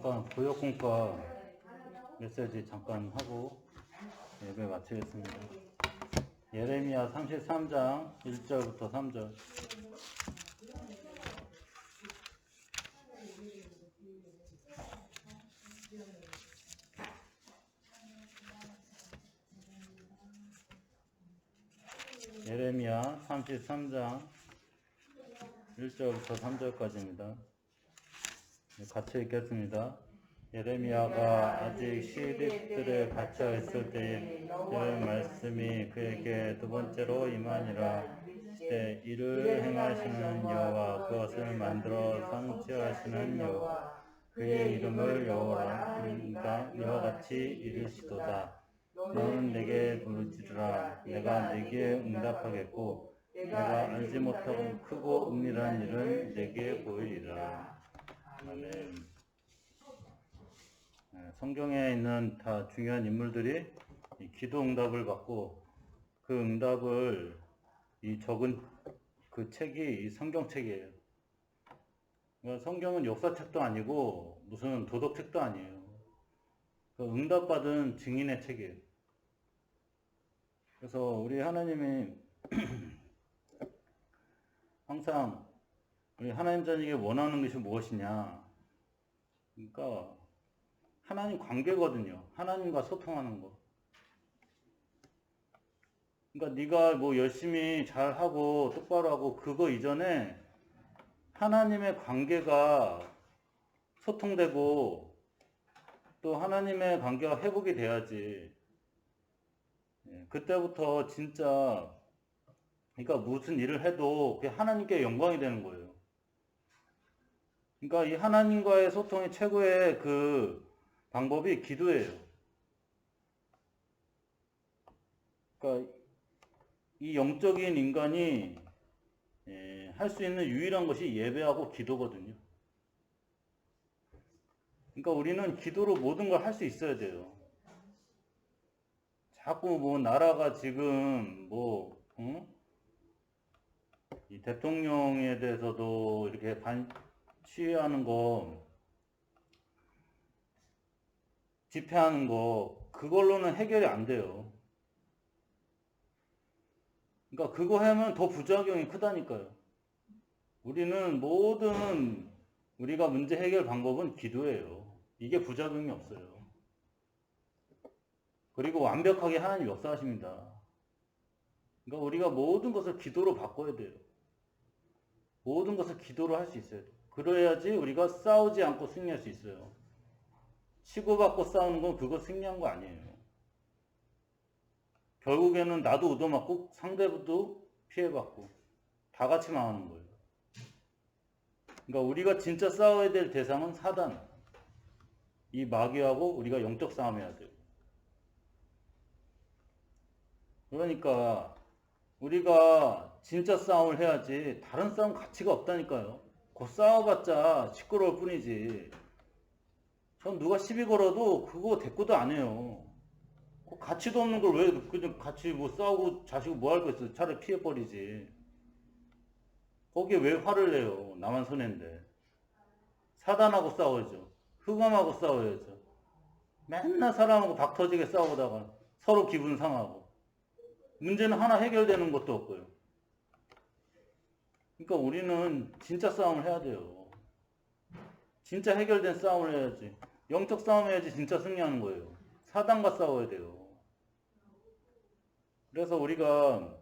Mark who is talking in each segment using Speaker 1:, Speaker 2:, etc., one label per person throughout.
Speaker 1: 잠깐 보여공과 메시지 잠깐 하고 예배 마치겠습니다. 예레미야 33장 1절부터 3절. 예레미야 33장 1절부터 3절까지입니다. 네, 같이 읽겠습니다. 예레미야가 아직 시립들에 갇혀 있을 때에 여호와의 말씀이 그에게 두 번째로 임하니라. 때 이를 행하시는 여호와 그것을 만들어 성취하시는 여호와 그의 이름을 그러니까 이와 같이 이르시도다. 너는 내게 부르짖으라 내가 내게 응답하겠고 내가 알지 못하고 크고 은밀한 일은 내게 보이리라. 아멘. 네, 성경에 있는 다 중요한 인물들이 이 기도 응답을 받고 그 응답을 이 적은 그 책이 이 성경책이에요. 그러니까 성경은 역사책도 아니고 무슨 도덕책도 아니에요. 그 응답받은 증인의 책이에요. 그래서 우리 하나님이 항상 하나님 자녀에게 원하는 것이 무엇이냐? 그러니까 하나님 관계거든요. 하나님과 소통하는 거. 그러니까 네가 뭐 열심히 잘 하고 똑바로 하고 그거 이전에 하나님의 관계가 소통되고 또 하나님의 관계가 회복이 돼야지. 예, 그때부터 진짜 그러니까 무슨 일을 해도 그게 하나님께 영광이 되는 거예요. 그러니까 이 하나님과의 소통의 최고의 그 방법이 기도예요. 그러니까 이 영적인 인간이 예, 할 수 있는 유일한 것이 예배하고 기도거든요. 그러니까 우리는 기도로 모든 걸 할 수 있어야 돼요. 자꾸 뭐 나라가 지금 뭐 응? 이 대통령에 대해서도 이렇게 반 취하는 거 집회하는 거 그걸로는 해결이 안 돼요. 그러니까 그거 하면 더 부작용이 크다니까요. 우리는 모든 우리가 문제 해결 방법은 기도예요. 이게 부작용이 없어요. 그리고 완벽하게 하나님 역사하십니다. 그러니까 우리가 모든 것을 기도로 바꿔야 돼요. 모든 것을 기도로 할 수 있어야 돼요. 그래야지 우리가 싸우지 않고 승리할 수 있어요. 치고받고 싸우는 건 그거 승리한 거 아니에요. 결국에는 나도 얻어맞고 상대도 피해받고 다 같이 망하는 거예요. 그러니까 우리가 진짜 싸워야 될 대상은 사단. 이 마귀하고 우리가 영적 싸움해야 돼요. 그러니까 우리가 진짜 싸움을 해야지 다른 싸움 가치가 없다니까요. 그 싸워봤자 시끄러울 뿐이지. 전 누가 시비 걸어도 그거 대꾸도 안 해요. 그 가치도 없는 걸 왜 그냥 같이 뭐 싸우고 자시고 뭐 할 거 있어. 차라리 피해버리지. 거기에 왜 화를 내요. 나만 손해인데. 사단하고 싸워야죠. 흑암하고 싸워야죠. 맨날 사람하고 박 터지게 싸우다가 서로 기분 상하고. 문제는 하나 해결되는 것도 없고요. 그러니까 우리는 진짜 싸움을 해야 돼요. 진짜 해결된 싸움을 해야지. 영적 싸움 해야지 진짜 승리하는 거예요. 사단과 싸워야 돼요. 그래서 우리가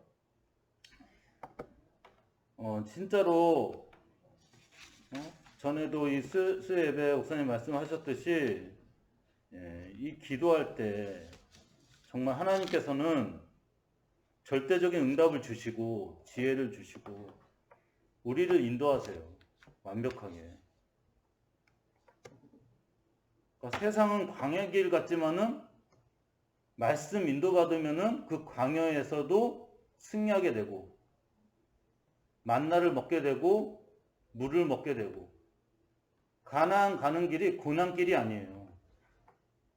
Speaker 1: 어, 진짜로 어? 전에도 이 수, 수예배 옥사님 말씀하셨듯이 예, 이 기도할 때 정말 하나님께서는 절대적인 응답을 주시고 지혜를 주시고 우리를 인도하세요. 완벽하게. 그러니까 세상은 광야 길 같지만은 말씀 인도받으면은 그 광야에서도 승리하게 되고 만나를 먹게 되고 물을 먹게 되고 가나안 가는 길이 고난길이 아니에요.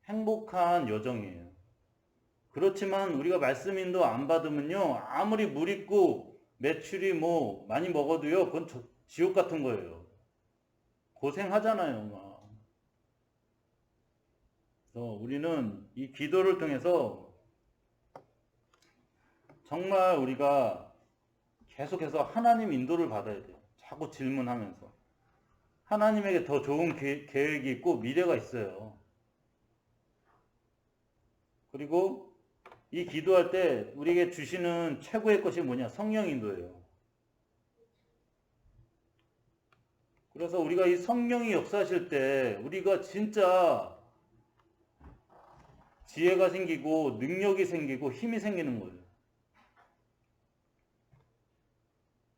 Speaker 1: 행복한 여정이에요. 그렇지만 우리가 말씀 인도 안 받으면요. 아무리 물 있고 매출이 뭐 많이 먹어도요. 그건 저- 지옥 같은 거예요. 고생하잖아요. 막. 그래서 우리는 이 기도를 통해서 정말 우리가 계속해서 하나님 인도를 받아야 돼요. 자꾸 질문하면서. 하나님에게 더 좋은 계- 계획이 있고 미래가 있어요. 그리고 이 기도할 때 우리에게 주시는 최고의 것이 뭐냐? 성령 인도예요. 그래서 우리가 이 성령이 역사하실 때 우리가 진짜 지혜가 생기고 능력이 생기고 힘이 생기는 거예요.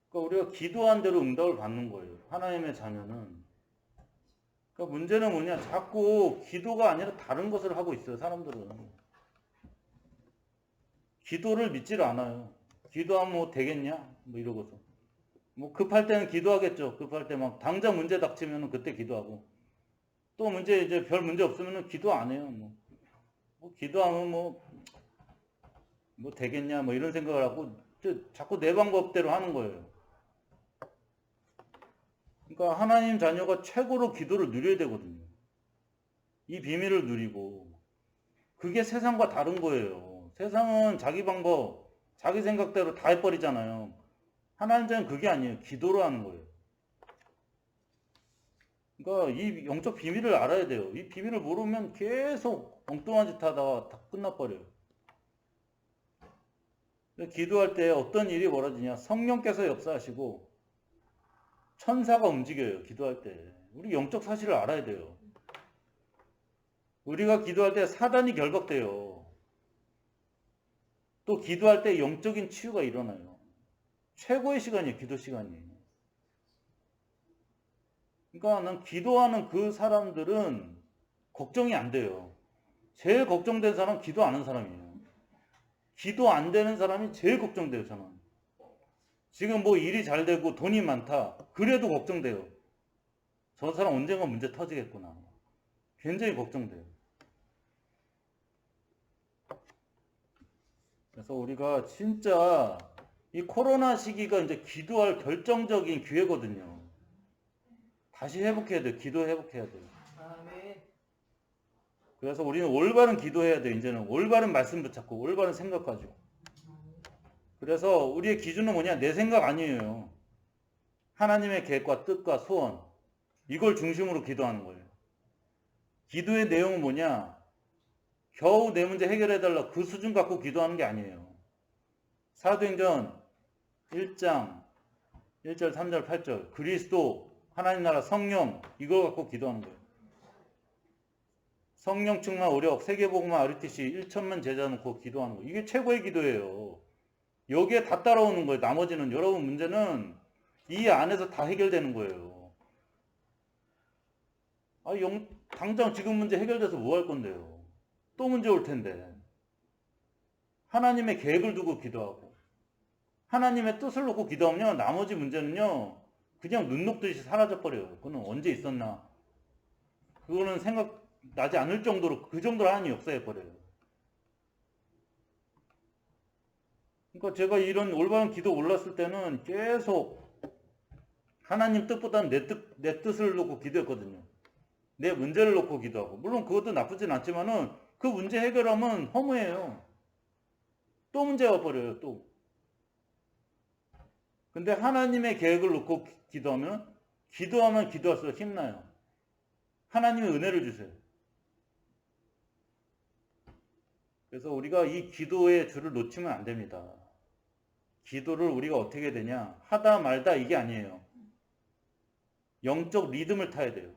Speaker 1: 그러니까 우리가 기도한 대로 응답을 받는 거예요. 하나님의 자녀는. 그러니까 문제는 뭐냐? 자꾸 기도가 아니라 다른 것을 하고 있어요. 사람들은. 기도를 믿지를 않아요. 기도하면 뭐 되겠냐? 뭐 이러고서. 뭐 급할 때는 기도하겠죠. 급할 때 막 당장 문제 닥치면 그때 기도하고. 또 문제 이제 별 문제 없으면 기도 안 해요. 뭐. 뭐 기도하면 뭐, 뭐 되겠냐? 뭐 이런 생각을 하고 저- 자꾸 내 방법대로 하는 거예요. 그러니까 하나님 자녀가 최고로 기도를 누려야 되거든요. 이 비밀을 누리고. 그게 세상과 다른 거예요. 세상은 자기 방법, 자기 생각대로 다 해버리잖아요. 하나님 자는 그게 아니에요. 기도로 하는 거예요. 그러니까 이 영적 비밀을 알아야 돼요. 이 비밀을 모르면 계속 엉뚱한 짓 하다가 다 끝나버려요. 기도할 때 어떤 일이 벌어지냐. 성령께서 역사하시고 천사가 움직여요. 기도할 때. 우리 영적 사실을 알아야 돼요. 우리가 기도할 때 사단이 결박돼요. 또 기도할 때 영적인 치유가 일어나요. 최고의 시간이에요. 기도 시간이. 그러니까 난 기도하는 그 사람들은 걱정이 안 돼요. 제일 걱정된 사람은 기도 안 하는 사람이에요. 기도 안 되는 사람이 제일 걱정돼요, 저는. 지금 뭐 일이 잘 되고 돈이 많다. 그래도 걱정돼요. 저 사람 언젠가 문제 터지겠구나. 굉장히 걱정돼요. 그래서 우리가 진짜 이 코로나 시기가 이제 기도할 결정적인 기회거든요. 다시 회복해야 돼요. 기도 회복해야.
Speaker 2: 아멘.
Speaker 1: 그래서 우리는 올바른 기도해야 돼요. 이제는 올바른 말씀 붙잡고 올바른 생각 가지고. 그래서 우리의 기준은 뭐냐? 내 생각 아니에요. 하나님의 계획과 뜻과 소원. 이걸 중심으로 기도하는 거예요. 기도의 내용은 뭐냐? 겨우 내 문제 해결해달라 그 수준 갖고 기도하는 게 아니에요. 사도행전 1장 1절, 3절, 8절 그리스도, 하나님 나라, 성령 이걸 갖고 기도하는 거예요. 성령 충만 오력, 세계복음화 RTC 1천만 제자 놓고 기도하는 거. 이게 최고의 기도예요. 여기에 다 따라오는 거예요. 나머지는 여러분 문제는 이 안에서 다 해결되는 거예요. 아, 영, 당장 지금 문제 해결돼서 뭐 할 건데요? 또 문제 올 텐데. 하나님의 계획을 두고 기도하고 하나님의 뜻을 놓고 기도하면 나머지 문제는요. 그냥 눈 녹듯이 사라져 버려요. 그거는 언제 있었나? 그거는 생각 나지 않을 정도로 그 정도로 하나님 역사해 버려요. 그러니까 제가 이런 올바른 기도 올랐을 때는 계속 하나님 뜻보다는 내 뜻, 내 뜻을 놓고 기도했거든요. 내 문제를 놓고 기도하고. 물론 그것도 나쁘진 않지만은 그 문제 해결하면 허무해요. 또 문제 와버려요, 또. 근데 하나님의 계획을 놓고 기- 기도하면, 기도하면 기도할수록 힘나요. 하나님의 은혜를 주세요. 그래서 우리가 이 기도의 줄을 놓치면 안 됩니다. 기도를 우리가 어떻게 되냐? 하다 말다 이게 아니에요. 영적 리듬을 타야 돼요.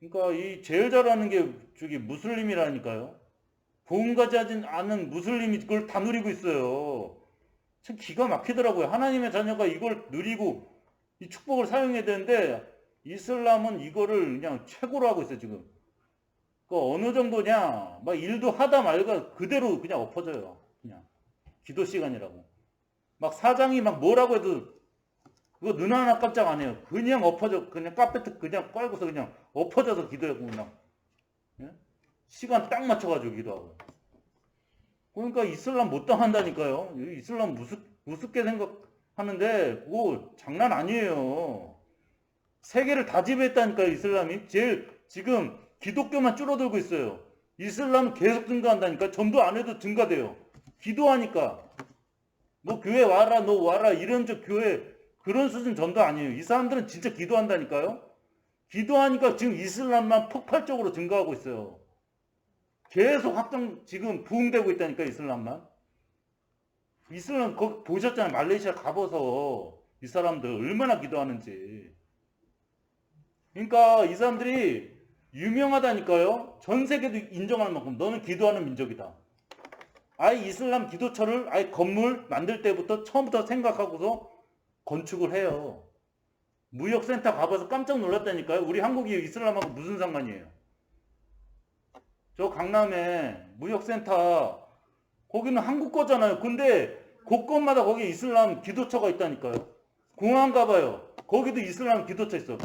Speaker 1: 그러니까 이 제일 잘하는 게 저기 무슬림이라니까요. 보험가지 하진 않은 무슬림이 그걸 다 누리고 있어요. 참 기가 막히더라고요. 하나님의 자녀가 이걸 누리고 이 축복을 사용해야 되는데 이슬람은 이거를 그냥 최고로 하고 있어요, 지금. 그 어느 정도냐? 막 일도 하다 말가 그대로 그냥 엎어져요. 그냥 기도 시간이라고. 막 사장이 막 뭐라고 해도 그거 눈 하나 깜짝 안 해요. 그냥 엎어져, 그냥 카페트 그냥 깔고서 그냥 엎어져서 기도하고 그냥. 예? 시간 딱 맞춰가지고 기도하고. 그러니까 이슬람 못 당한다니까요. 이 이슬람 무섭, 무섭게 생각하는데 그거 장난 아니에요. 세계를 다 지배했다니까요, 이슬람이. 제일 지금 기독교만 줄어들고 있어요. 이슬람 계속 증가한다니까. 전도 안 해도 증가돼요. 기도하니까. 뭐 교회 와라, 너 와라, 이런 저 교회 그런 수준 전도 아니에요. 이 사람들은 진짜 기도한다니까요. 기도하니까 지금 이슬람만 폭발적으로 증가하고 있어요. 계속 확장 지금 부흥되고 있다니까 이슬람만. 이슬람 거 보셨잖아요. 말레이시아 가봐서 이 사람들 얼마나 기도하는지. 그러니까 이 사람들이 유명하다니까요. 전 세계도 인정할 만큼 너는 기도하는 민족이다. 아예 이슬람 기도처를 아예 건물 만들 때부터 처음부터 생각하고서 건축을 해요. 무역센터 가봐서 깜짝 놀랐다니까요. 우리 한국이 이슬람하고 무슨 상관이에요? 저 강남에 무역센터 거기는 한국 거잖아요. 근데 곳곳마다 거기 이슬람 기도처가 있다니까요. 공항 가봐요. 거기도 이슬람 기도처 있어.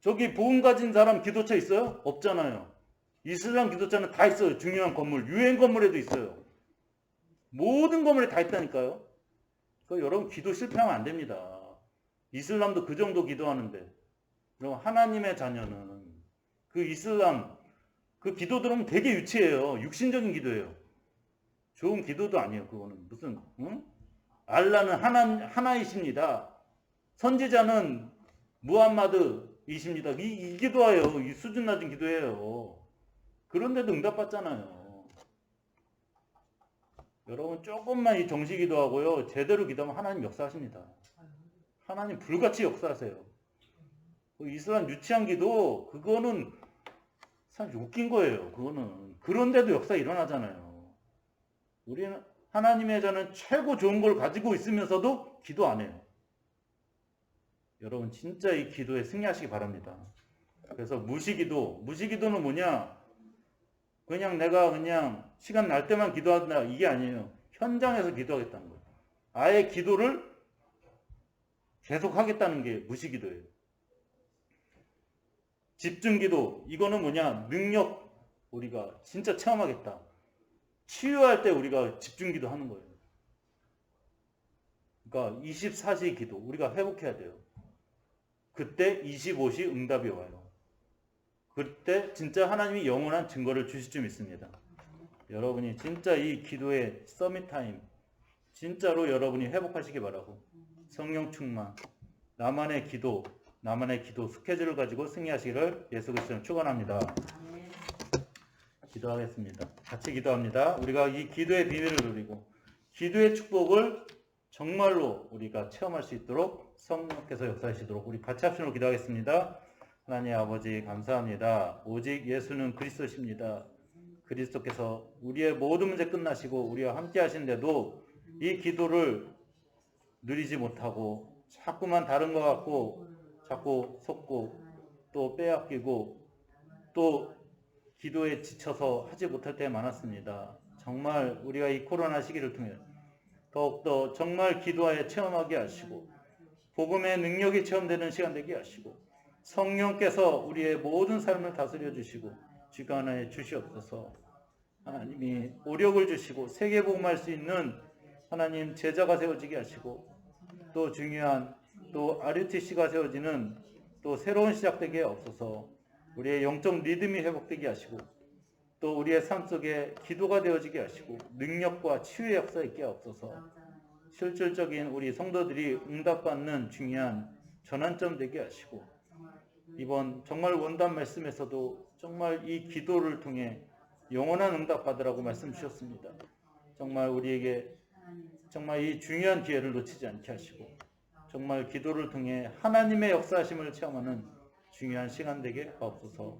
Speaker 1: 저기 보험 가진 사람 기도처 있어요? 없잖아요. 이슬람 기도처는 다 있어요. 중요한 건물, 유엔 건물에도 있어요. 모든 건물에 다 있다니까요. 그 여러분 기도 실패하면 안 됩니다. 이슬람도 그 정도 기도하는데, 여러분 하나님의 자녀는 그 이슬람 그 기도 들으면 되게 유치해요. 육신적인 기도예요. 좋은 기도도 아니에요. 그거는 무슨 응? 알라는 하나 하나이십니다. 선지자는 무함마드이십니다. 이, 이 기도예요. 이 수준 낮은 기도예요. 그런데도 응답받잖아요. 여러분 조금만 이 정식 기도하고요. 제대로 기도하면 하나님 역사하십니다. 하나님 불같이 역사하세요. 그 이슬람 유치한 기도 그거는 참 웃긴 거예요. 그거는 그런데도 역사 일어나잖아요. 우리는 하나님의 자는 최고 좋은 걸 가지고 있으면서도 기도 안 해요. 여러분 진짜 이 기도에 승리하시기 바랍니다. 그래서 무시기도, 무시기도는 뭐냐? 그냥 내가 그냥 시간 날 때만 기도한다 이게 아니에요. 현장에서 기도하겠다는 거예요. 아예 기도를 계속 하겠다는 게 무시기도예요. 집중기도 이거는 뭐냐? 능력 우리가 진짜 체험하겠다. 치유할 때 우리가 집중기도 하는 거예요. 그러니까 24시 기도 우리가 회복해야 돼요. 그때 25시 응답이 와요. 그때 진짜 하나님이 영원한 증거를 주실 줄 믿습니다. 여러분이 진짜 이 기도의 서밋 타임 진짜로 여러분이 회복하시기 바라고 성령 충만 나만의 기도 나만의 기도 스케줄을 가지고 승리하시기를 예수 그리스도는 축원합니다. 기도하겠습니다. 같이 기도합니다. 우리가 이 기도의 비밀을 누리고 기도의 축복을 정말로 우리가 체험할 수 있도록 성령께서 역사하시도록 우리 같이 합심으로 기도하겠습니다. 하나님 아버지 감사합니다. 오직 예수는 그리스도십니다. 그리스도께서 우리의 모든 문제 끝나시고 우리와 함께 하신데도 이 기도를 누리지 못하고 자꾸만 다른 것 같고 자꾸 속고 또 빼앗기고 또 기도에 지쳐서 하지 못할 때 많았습니다. 정말 우리가 이 코로나 시기를 통해 더욱더 정말 기도하에 체험하게 하시고 복음의 능력이 체험되는 시간 되게 하시고 성령께서 우리의 모든 삶을 다스려 주시고 주관하에 주시옵소서 하나님이 오력을 주시고 세계 복음할 수 있는 하나님 제자가 세워지게 하시고 또 중요한 또 RUTC가 세워지는 또 새로운 시작되게 없어서 우리의 영적 리듬이 회복되게 하시고 또 우리의 삶 속에 기도가 되어지게 하시고 능력과 치유의 역사 있게 없어서 실질적인 우리 성도들이 응답받는 중요한 전환점 되게 하시고 이번 정말 원단 말씀에서도 정말 이 기도를 통해 영원한 응답 받으라고 말씀 주셨습니다. 정말 우리에게 정말 이 중요한 기회를 놓치지 않게 하시고 정말 기도를 통해 하나님의 역사하심을 체험하는 중요한 시간 되게 하옵소서.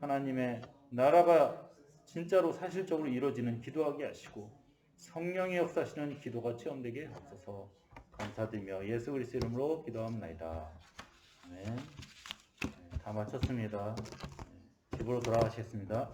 Speaker 1: 하나님의 나라가 진짜로 사실적으로 이루어지는 기도하게 하시고 성령의 역사하시는 기도가 체험되게 하옵소서. 감사드리며 예수 그리스도 이름으로 기도합니다. 네. 네, 다 마쳤습니다. 네, 집으로 돌아가시겠습니다.